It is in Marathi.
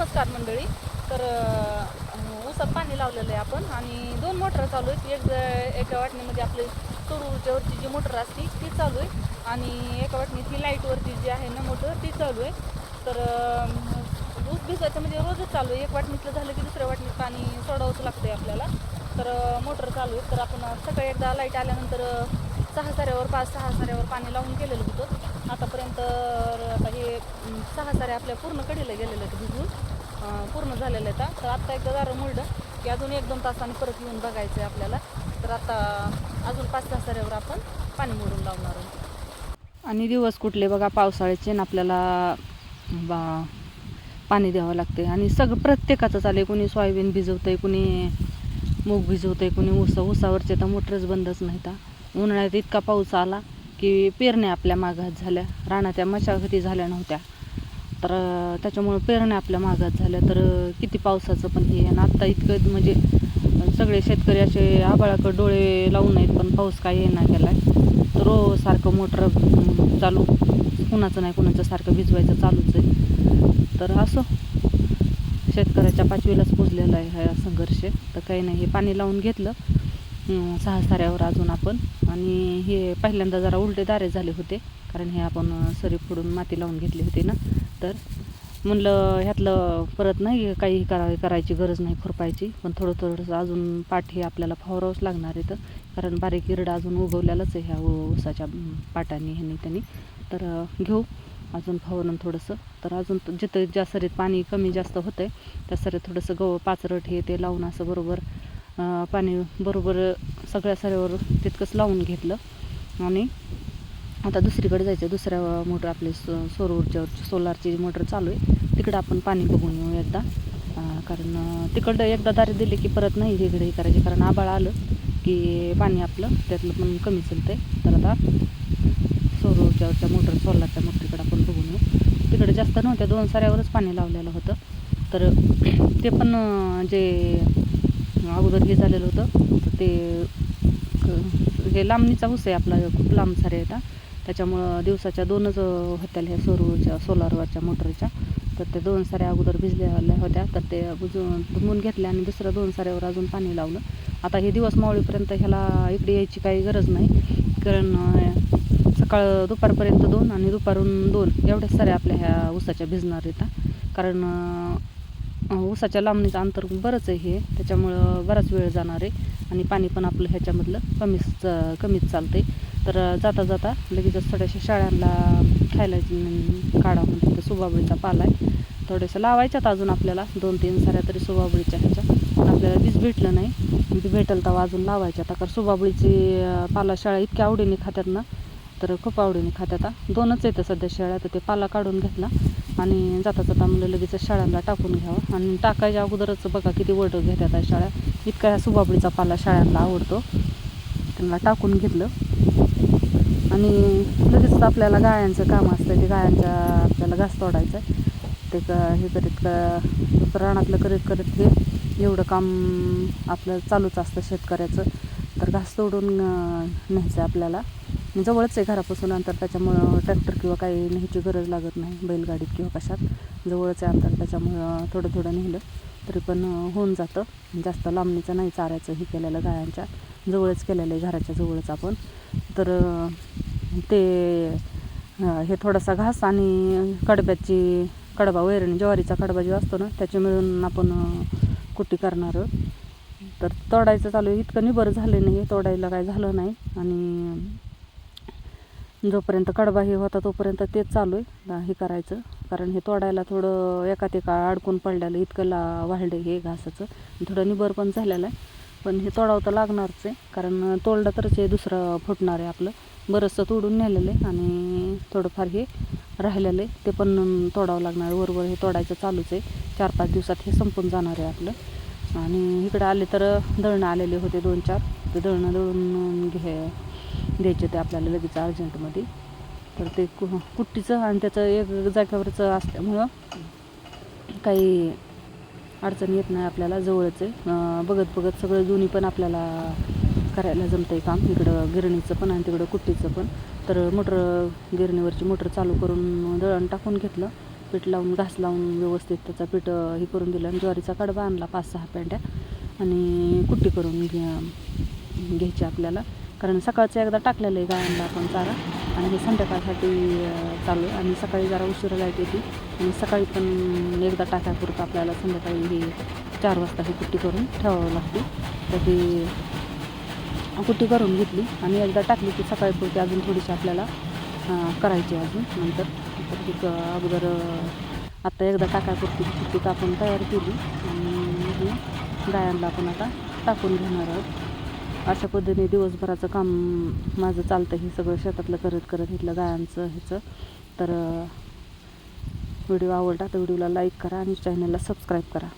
नमस्कार मंडळी. तर ऊसात पाणी लावलेलं आहे आपण आणि दोन मोटर चालू आहेत. एक एका वाटणीमध्ये आपली सोरूच्या ऊर्जेवरची जी मोटर असते ती चालू आहे. आणि एका वाटणीत लाईटवरती जी आहे ना मोटर ती चालू आहे. तर ऊस भिजायचं म्हणजे रोजच चालू आहे. एक वाटणीतलं झालं की दुसऱ्या वाटणीत पाणी सोडावंच लागतं आहे आपल्याला. तर मोटर चालू आहे तर आपण सकाळी एकदा लाइट आल्यानंतर सहा साऱ्यावर पाच सहा साऱ्यावर पाणी लावून केलेलं होतं. आतापर्यंत आता हे सहा साऱ्या आपल्या पूर्ण कडीला गेलेलं आहेत भिजून. पूर्ण झालेलं आहे आता. तर आत्ता एकदा दारं मुरडं की अजून एक दोन तासाने परत येऊन बघायचं आहे आपल्याला. तर आता अजून पाच सहा साऱ्यावर आपण पाणी मोडून लावणार आहोत. आणि दिवस कुठले बघा पावसाळ्याचे आणि आपल्याला बा पाणी द्यावं लागते आणि सगळं प्रत्येकाचं चालेल कोणी सोयाबीन भिजवतंय कुणी मूग भिजवतंय कुणी ऊस. उसावरचे तर मोटरच बंदच नाही तर उन्हाळ्यात इतका पाऊस आला की पेरण्या आपल्या मागात झाल्या. रानाच्या मशागती झाल्या नव्हत्या. तर त्याच्यामुळं पेरण्या आपल्या मागात झाल्या. तर किती पावसाचं पण हे आणि आत्ता इतकं म्हणजे सगळे शेतकरी असे आबाळाकडे डोळे लावून नाहीत पण पाऊस काय येणार गेला तर रोज सारखं मोटर चालू. कुणाचं नाही कुणाचं सारखं भिजवायचं चालूच आहे. तर असो. शेतकऱ्याच्या पाचवीलाच पुजलेला आहे हा संघर्ष. तर काही नाही हे पाणी लावून घेतलं. सहा साऱ्यावर अजून आपण. आणि हे पहिल्यांदा जरा उलटे दारे झाले होते कारण हे आपण सरी फोडून माती लावून घेतली होती ना. तर म्हणलं ह्यातलं परत नाही काही करा करायची गरज नाही खुरपायची पण थोडं थोडंसं अजून पाठ हे आपल्याला फवारावंच लागणार आहे तर. कारण बारीक इरडा अजून उगवलेलाच आहे ह्या ऊसाच्या पाटांनी ह्यांनी त्यांनी. तर घेऊ अजून फवारून थोडंसं. तर अजून जिथं ज्या सरीत पाणी कमी जास्त होतं आहे त्या सरीत थोडंसं गव पाचरट हे ते लावून असं बरोबर पाणी बरोबर सगळ्या सऱ्यावर तितकंच लावून घेतलं. आणि आता दुसरीकडे जायचं. दुसऱ्या मोटर आपली सो सौर ऊर्जावर सोलारची मोटर चालू आहे तिकडं आपण पाणी बघून येऊ एकदा. कारण तिकडं एकदा दारी दिले की परत नाही इकडे हे करायचे. कारण आबाळ आलं की पाणी आपलं त्यातलं पण कमी चालतंय. तर आता सौर ऊर्जावरच्या मोटर सोलारच्या मोटरीकडे आपण बघून येऊ. तिकडे जास्त नव्हत्या दोन साऱ्यावरच पाणी लावलेलं होतं. तर ते पण जे अगोदर हे झालेलं होतं. तर ते क- हे लांबणीचा ऊस आहे आपला खूप लांब सारे येतात त्याच्यामुळं दिवसाच्या दोनच होत्या ह्या सौर सोलारवरच्या मोटरच्या. तर ते दोन साऱ्या अगोदर भिजलेल्या होत्या. तर ते बुजून धुवून घेतल्या आणि दुसऱ्या दोन साऱ्यावर अजून पाणी लावलं. आता हे दिवस मावळीपर्यंत ह्याला इकडे यायची काही गरज नाही. कारण सकाळ दुपारपर्यंत दोन आणि दुपारून दोन. एवढ्याच साऱ्या आपल्या ह्या ऊसाच्या भिजणार येतात कारण ऊसाच्या लांबणीचं अंतर बरंच आहे हे. त्याच्यामुळं बराच वेळ जाणार आहे. आणि पाणी पण आपलं ह्याच्यामधलं कमीच कमीच चालतं आहे तर जाता जाता लगेचच थोड्याशा शाळांना खायला काढा म्हणजे तर सुबाबळीचा पाला आहे. थोडंसं लावायच्यात अजून आपल्याला. दोन तीन साऱ्या तरी सुबाबळीच्या ह्याच्या. पण आपल्याला बीज भेटलं नाही. बी भेटेल तर अजून लावायच्या. आता कारण सुबाबळीची पाला शाळा इतक्या आवडीने खात्यात ना. तर खूप आवडीने खात्यात. दोनच येतं सध्या शेळ्या तर ते पाला काढून घेतला. आणि जाता जाता म्हणलं लगेच शाळांना टाकून घ्यावं. आणि टाकायच्या अगोदरच बघा किती वड घेतात आहे शाळा. इतका ह्या सुबाबळीचा पाला शाळांना आवडतो. त्यांना टाकून घेतलं. आणि लगेच आपल्याला गायांचं काम असतं ते गायांच्या आपल्याला घास तोडायचं. ते का हे करीत क रानातलं करीत करीत हे एवढं काम आपलं चालूच असतं शेतकऱ्याचं. तर घास तोडून न्यायचं आहे आपल्याला. जवळच आहे घरापासून अंतर त्याच्यामुळं ट्रॅक्टर किंवा काही न्यायची गरज लागत नाही बैलगाडीत किंवा कशात. जवळच आहे अंतर त्याच्यामुळं थोडं थोडं नेलं तरी पण होऊन जातं. जास्त लांबणीचं नाही चाऱ्याचं हे केलेलं गायांच्या जवळच केलेलं आहे घराच्या जवळच आपण. तर ते हे थोडासा घास आणि कडब्याची कडबा वैरणी ज्वारीचा कडबा जो असतो ना त्याचे मिळून आपण कुट्टी करणार तर तोडायचं चालू आहे इतकं निबर झालं नाही तोडायला काय झालं नाही. आणि जोपर्यंत कडबा हे होता तोपर्यंत तेच चालू आहे हे करायचं. कारण हे तोडायला थोडं एकात एका अडकून पडलेलं इतकं ला वाढलं हे घासाचं. थोडं निबर पण झालेलं आहे. पण हे तोडावं तर लागणारच आहे कारण तोडलं तरच हे दुसरं फुटणार आहे आपलं. बरंचसं तोडून नेलेलं आहे आणि थोडंफार हे राहिलेलं आहे ते पण तोडावं लागणार. वरवर हे तोडायचं चालूच आहे. चार पाच दिवसात हे संपून जाणार आहे आपलं. आणि इकडं आले तर दळणं आलेले होते दोन चार ते दळणं दळून घे द्यायचे ते आपल्याला लगेच अर्जंटमध्ये. तर ते कु कुट्टीचं आणि त्याचं एक जागेवरचं असल्यामुळं काही अडचण येत नाही आपल्याला जवळच आहे. बघत बघत सगळं दोन्ही पण आपल्याला करायला जमतं आहे काम. इकडं गिरणीचं पण आणि तिकडं कुट्टीचं पण. तर मोटर गिरणीवरची मोटर चालू करून दळण टाकून घेतलं. पीठ लावून घास लावून व्यवस्थित त्याचा पीठ हे करून दिलं. आणि ज्वारीचा कडबा आणला पाच सहा पेंड्या आणि कुट्टी करून घ्या घ्यायची आपल्याला. कारण सकाळचं एकदा टाकलेलं आहे गायांना आपण चारा. आणि हे संध्याकाळसाठी चालू आहे. आणि सकाळी जरा उशिरा लाइट येते आणि सकाळी पण एकदा टाकायपुरतं आपल्याला संध्याकाळी हे चार वाजता ही कुट्टी करून ठेवावं लागते. तर ती कुट्टी करून घेतली. आणि एकदा टाकली की सकाळीपुरती अजून थोडीशी आपल्याला करायची अजून नंतर. तर ती अगोदर आत्ता एकदा टाकायपुरती ती कुट्टी आपण तयार केली. आणि गायांना आपण आता टाकून घेणार आहोत. अशा पद्धतीने दिवसभराचं काम माझं चालतं हे सगळं शेतातलं करत करत इथलं गायांचं ह्याचं. तर व्हिडिओ आवडला तर व्हिडिओला लाईक करा आणि चॅनलला सबस्क्राईब करा.